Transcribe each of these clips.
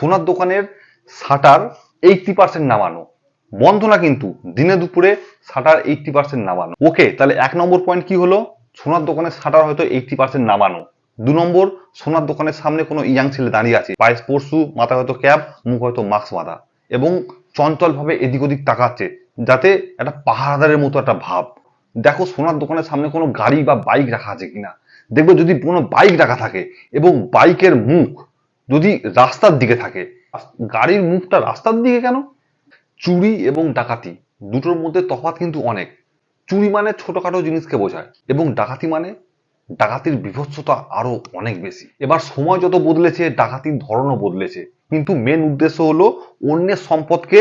সোনার দোকানের shutter eighty percent নামানো। বন্ধ না কিন্তু, দিনে দুপুরে শাটার এইটটি পার্সেন্ট নামানো। ওকে, তাহলে এক নম্বর পয়েন্ট কি হলো? সোনার দোকানের শাটার হয়তো এইটটি পার্সেন্ট নামানো। দু নম্বর, সোনার দোকানের সামনে কোনো ইয়াং ছেলে দাঁড়িয়ে আছে। পায়ে স্পোর্টস শু মাথায় হয়তো ক্যাপ, মুখ হয়তো মাস্ক বাঁধা। এবং চঞ্চলভাবে এদিক ওদিক তাকাচ্ছে, যাতে একটা পাহারাদারের মতো একটা ভাব। দেখো, সোনার দোকানের সামনে কোনো গাড়ি বা বাইক রাখা আছে কিনা? দেখবে যদি কোনো বাইক রাখা থাকে এবং বাইকের মুখ যদি রাস্তার দিকে থাকে গাড়ির মুখটা রাস্তার দিকে কেন? চুরি এবং ডাকাতি, দুটোর মধ্যে তফাৎ কিন্তু অনেক। চুরি মানে ছোটখাটো জিনিসকে বোঝায় এবং ডাকাতি মানে ডাকাতির বিভৎসতা আরও অনেক বেশি। এবার সময় যত বদলেছে, ডাকাতির ধরনও বদলেছে। কিন্তু মেন উদ্দেশ্য হলো অন্যের সম্পদকে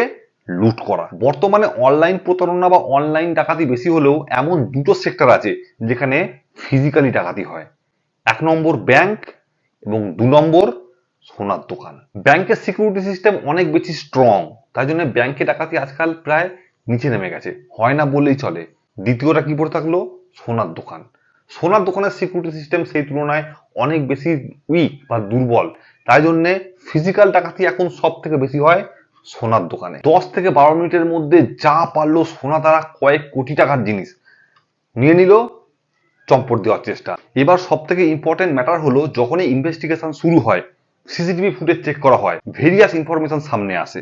লুট করা। বর্তমানে অনলাইন প্রতারণা বা অনলাইন ডাকাতি বেশি হলেও এমন দুটো সেক্টর আছে যেখানে ফিজিক্যালি ডাকাতি হয়। এক নম্বর ব্যাংক এবং দু নম্বর সোনার দোকান ব্যাংকের সিকিউরিটি সিস্টেম অনেক বেশি স্ট্রং তাই জন্য ব্যাংকে ডাকাতি আজকাল প্রায় নিচে নেমে গেছে। হয় না বললেই চলে। দ্বিতীয়টা কি পড়ে থাকল? সোনার দোকান। সোনার দোকানের সিকিউরিটি সিস্টেম সেই তুলনায় অনেক বেশি উইক বা দুর্বল। তাই জন্য ফিজিক্যাল ডাকাতি এখন সব থেকে বেশি হয় সোনার দোকানে। দশ থেকে বারো মিনিটের মধ্যে যা পারল সোনা দ্বারা কয়েক কোটি টাকার জিনিস নিয়ে নিল, চম্পট দেওয়ার চেষ্টা। এবার সব থেকে ইম্পর্টেন্ট ম্যাটার হলো যখনই ইনভেস্টিগেশন শুরু হয় সিসিটিভি ফুটেজ চেক করা হয়। ভেরিয়াস ইনফরমেশন সামনে আসে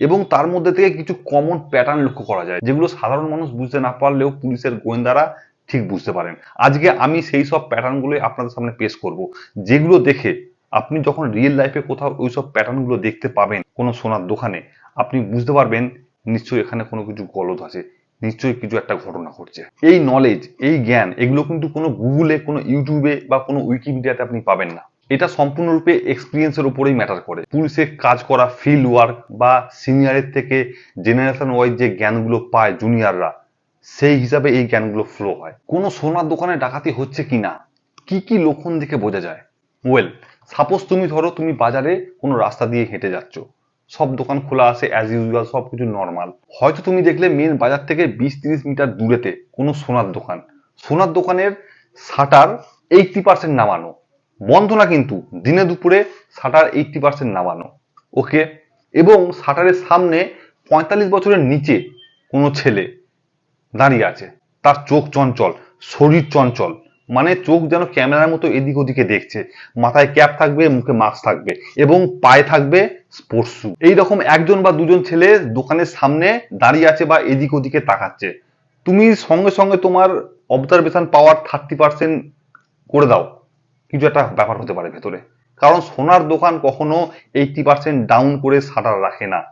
এবং তার মধ্যে থেকে কিছু কমন প্যাটার্ন লক্ষ্য করা যায়, যেগুলো সাধারণ মানুষ বুঝতে না পারলেও পুলিশের গোয়েন্দারা ঠিক বুঝতে পারেন। আজকে আমি সেই সব প্যাটার্নগুলো আপনাদের সামনে পেশ করব, যেগুলো দেখে আপনি যখন রিয়েল লাইফে কোথাও ওই সব প্যাটার্নগুলো দেখতে পাবেন কোনো সোনার দোকানে, আপনি বুঝতে পারবেন নিশ্চয়ই এখানে কোনো কিছু গলদ আছে, নিশ্চয়ই কিছু একটা ঘটনা ঘটছে। এই নলেজ এই জ্ঞান, এগুলো কিন্তু কোনো গুগলে কোনো ইউটিউবে বা কোনো উইকিমিডিয়াতে আপনি পাবেন না। এটা সম্পূর্ণরূপে এক্সপিরিয়েন্সের উপরেই ম্যাটার করে। পুলিশে কাজ করা ফিল্ড ওয়ার্ক বা সিনিয়রের থেকে জেনারেশন ওয়াইজ যে জ্ঞানগুলো পায় জুনিয়ররা সেই হিসাবে এই জ্ঞানগুলো ফ্লো হয়। কোনো সোনার দোকানে ডাকাতি হচ্ছে কিনা কি কি লক্ষণ দেখে বোঝা যায়? ওয়েল সাপোজ তুমি ধরো তুমি বাজারে কোনো রাস্তা দিয়ে হেঁটে যাচ্ছ। সব দোকান খোলা আছে অ্যাজ ইউজুয়াল সব কিছু নর্মাল হয়তো তুমি দেখলে মেন বাজার থেকে বিশ তিরিশ মিটার দূরেতে কোনো সোনার দোকান। সোনার দোকানের শাটার এইটটি পার্সেন্ট নামানো। বন্ধ না কিন্তু দিনে দুপুরে শাটার এইটটি পার্সেন্ট নামানো। ওকে? এবং শাটারের সামনে পঁয়তাল্লিশ বছরের নিচে কোনো ছেলে দাঁড়িয়ে আছে। তার চোখ চঞ্চল, শরীর চঞ্চল। মানে চোখ যেন ক্যামেরার মতো এদিক ওদিকে দেখছে। মাথায় ক্যাপ থাকবে, মুখে মাস্ক থাকবে এবং পায়ে থাকবে স্পোর্টস শু এইরকম একজন বা দুজন ছেলে দোকানের সামনে দাঁড়িয়ে আছে বা এদিক ওদিকে তাকাচ্ছে। তুমি সঙ্গে সঙ্গে তোমার অবজারভেশন পাওয়ার থার্টি পার্সেন্ট করে দাও। কিছু একটা ব্যাপার হতে পারে ভেতরে। কারণ সোনার দোকান কখনো এইটটি পার্সেন্ট ডাউন করে শাটার রাখে না।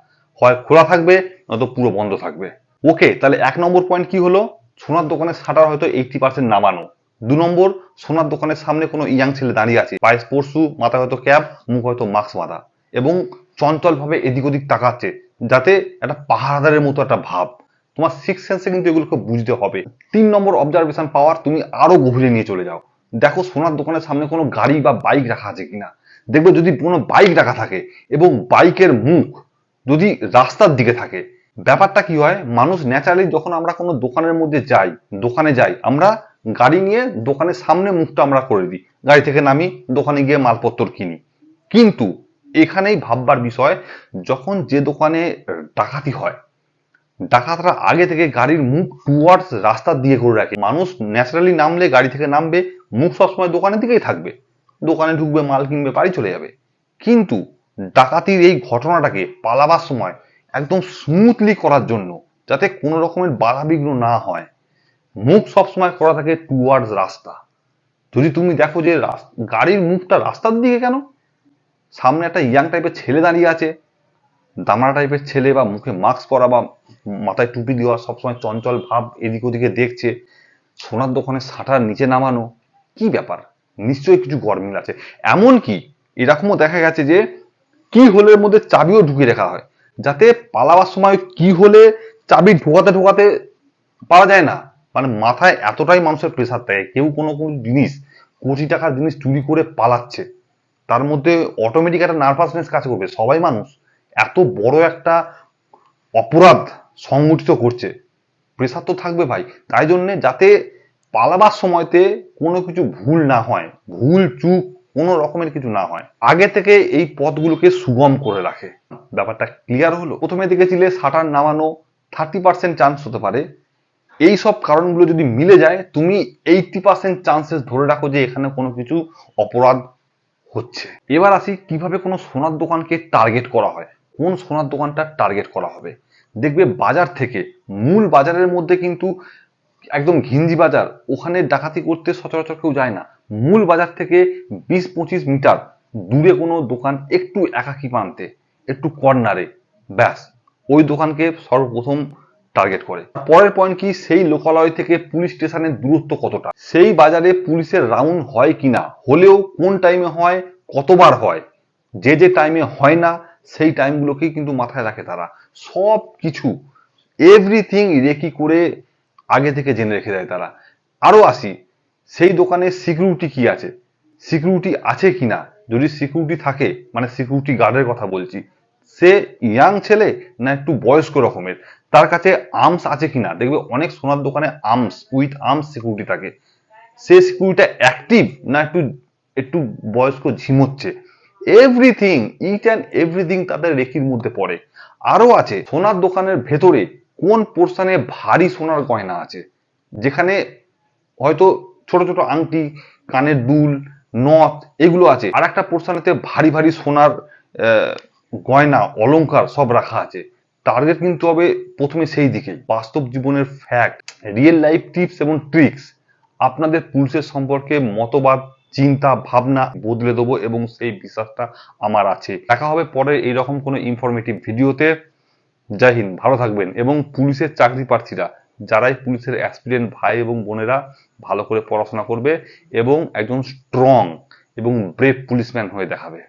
হয় খোলা থাকবে, নয়তো পুরো বন্ধ থাকবে। ওকে তাহলে এক নম্বর পয়েন্ট কি হলো? সোনার দোকানের শাটার হয়তো এইটটি পার্সেন্ট নামানো। দু নম্বর, সোনার দোকানের সামনে কোনো ইয়াং ছেলে দাঁড়িয়ে আছে। পায়ে স্পোর্টস শু মাথায় হয়তো ক্যাপ, মুখ হয়তো মাস্ক বাঁধা। এবং চঞ্চলভাবে এদিক ওদিক তাকাচ্ছে, যাতে একটা পাহারাদারের মতো একটা ভাব। তোমার সিক্স সেন্সে কিন্তু এগুলোকে বুঝতে হবে। তিন নম্বর অবজারভেশন পাওয়ার তুমি আরও গভীরে নিয়ে চলে যাও। দেখো সোনার দোকানের সামনে কোনো গাড়ি বা বাইক রাখা আছে কিনা। দেখবে যদি কোনো বাইক রাখা থাকে এবং বাইকের মুখ যদি রাস্তার দিকে থাকে, ব্যাপারটা কি হয়? মানুষ ন্যাচারালি যখন আমরা কোনো দোকানের মধ্যে যাই, দোকানে যাই, আমরা গাড়ি নিয়ে দোকানের সামনে মুখটা আমরা করে দিই। গাড়ি থেকে নামি, দোকানে গিয়ে মালপত্র কিনি। কিন্তু এখানেই ভাববার বিষয়, যখন যে দোকানে ডাকাতি হয়, ডাকাতরা আগে থেকে গাড়ির মুখ টুয়ার্ডস রাস্তার দিয়ে করে রাখে। মানুষ ন্যাচারালি নামলে গাড়ি থেকে নামবে মুখ সবসময় দোকানের দিকেই থাকবে। দোকানে ঢুকবে, মাল কিনবে, বাড়ি চলে যাবে। কিন্তু ডাকাতির এই ঘটনাটাকে পালাবার সময় একদম স্মুথলি করার জন্য যাতে কোনো রকমের বাধা বিঘ্ন না হয়, মুখ সবসময় করা থাকে টুয়ার্ডস রাস্তা। যদি তুমি দেখো যে গাড়ির মুখটা রাস্তার দিকে কেন? সামনে একটা ইয়াং টাইপের ছেলে দাঁড়িয়ে আছে। দামড়া টাইপের ছেলে বা মুখে মাস্ক পরা বা মাথায় টুপি দেওয়া সবসময় চঞ্চল ভাব এদিক ওদিকে দেখছে। সোনার দোকানে শাটার নিচে নামানো। কি ব্যাপার? নিশ্চয়ই কিছু গরমিল আছে। এমন কি এরকমও দেখা গেছে যে কি হোলের মধ্যে চাবিও ঢুকিয়ে রাখা হয়। যাতে পালাবার সময় কি হলে চাবি ঢোকাতে ঢোকাতে পাওয়া যায় না। মানে মাথায় এতটাই মানুষের প্রেসার থাকে, কেউ কোনো কোনো জিনিস, কোটি টাকার জিনিস চুরি করে পালাচ্ছে। তার মধ্যে অটোমেটিক একটা নার্ভাসনেস কাজ করবে। সবাই মানুষ এত বড় একটা অপরাধ সংগঠিত করছে। প্রেসার তো থাকবে ভাই। তাই জন্যে যাতে পালাবার সময়তে কোনো কিছু ভুল না হয়, ভুল চুপ কোনো রকমের কিছু না হয়। আগে থেকে এই পথগুলোকে সুগম করে রাখে। ব্যাপারটা ক্লিয়ার হলো? প্রথমে দেখেছিলে শাটার নামানো থার্টি পার্সেন্ট চান্স হতে পারে। এই সব কারণগুলো যদি মিলে যায়, তুমি এইটটি পার্সেন্ট চান্সেস ধরে রাখো যে এখানে কোনো কিছু অপরাধ হচ্ছে। এবার আসি কীভাবে কোনো সোনার দোকানকে টার্গেট করা হয়? কোন সোনার দোকানটা টার্গেট করা হবে? দেখবে বাজার থেকে, মূল বাজারের মধ্যে কিন্তু একদম ঘিঞ্জি বাজার, ওখানে ডাকাতি করতে সচরাচর কেউ যায় না। মূল বাজার থেকে বিশ পঁচিশ মিটার দূরে কোনো দোকান একটু একাকি প্রান্তে, একটু কর্নারে, ব্যাস। ওই দোকানকে সর্বপ্রথম টার্গেট করে। পরের পয়েন্ট কি? সেই লোকালয় থেকে পুলিশ স্টেশনের দূরত্ব কতটা? সেই বাজারে পুলিশের রাউন্ড হয় কিনা হলেও কোন টাইমে হয়, কতবার হয়, যে যে টাইমে হয় না, সেই টাইমগুলোকেই কিন্তু মাথায় রাখে তারা। সব কিছু এভরিথিং রেকি করে আগে থেকে জেনে রেখে দেয় তারা। আরও আসি, সেই দোকানে সিকিউরিটি কি আছে? সিকিউরিটি আছে কিনা যদি সিকিউরিটি থাকে মানে সিকিউরিটি গার্ডের কথা বলছি, সে ইয়াং ছেলে না একটু বয়স্ক রকমের? তার কাছে আর্মস আছে কিনা দেখবে অনেক সোনার দোকানে আর্মস উইথ আর্মস সিকিউরিটি থাকে। সে সিকিউরিটিটা অ্যাক্টিভ না একটু একটু বয়স্ক ঝিমোচ্ছে? এভরিথিং ইট অ্যান্ড এভরিথিং তাদের রেকির মধ্যে পড়ে। আরও আছে, সোনার দোকানের ভেতরে কোন পোর্শনে ভারী সোনার গয়না আছে? যেখানে হয়তো ছোট ছোট আংটি, কানের দুল, নথ এগুলো আছে। আর একটা পোর্শনেতে ভারী ভারী সোনার গয়না, অলংকার সব রাখা আছে। টার্গেট কিন্তু হবে প্রথমে সেই দিকে। বাস্তব জীবনের ফ্যাক্ট রিয়েল লাইফ টিপস এবং ট্রিক্স আপনাদের পুলিশের সম্পর্কে মতবাদ, চিন্তা, ভাবনা বদলে দেবো এবং সেই বিশ্বাসটা আমার আছে। দেখা হবে পরে এইরকম কোনো ইনফরমেটিভ ভিডিওতে জয় হিন্দ, ভালো থাকবেন। এবং পুলিশের চাকরি প্রার্থীরা, যারাই পুলিশের অ্যাসপিরেন্ট ভাই এবং বোনেরা, ভালো করে পড়াশোনা করবে এবং একজন স্ট্রং এবং ব্রেভ পুলিশম্যান হয়ে দেখাবে।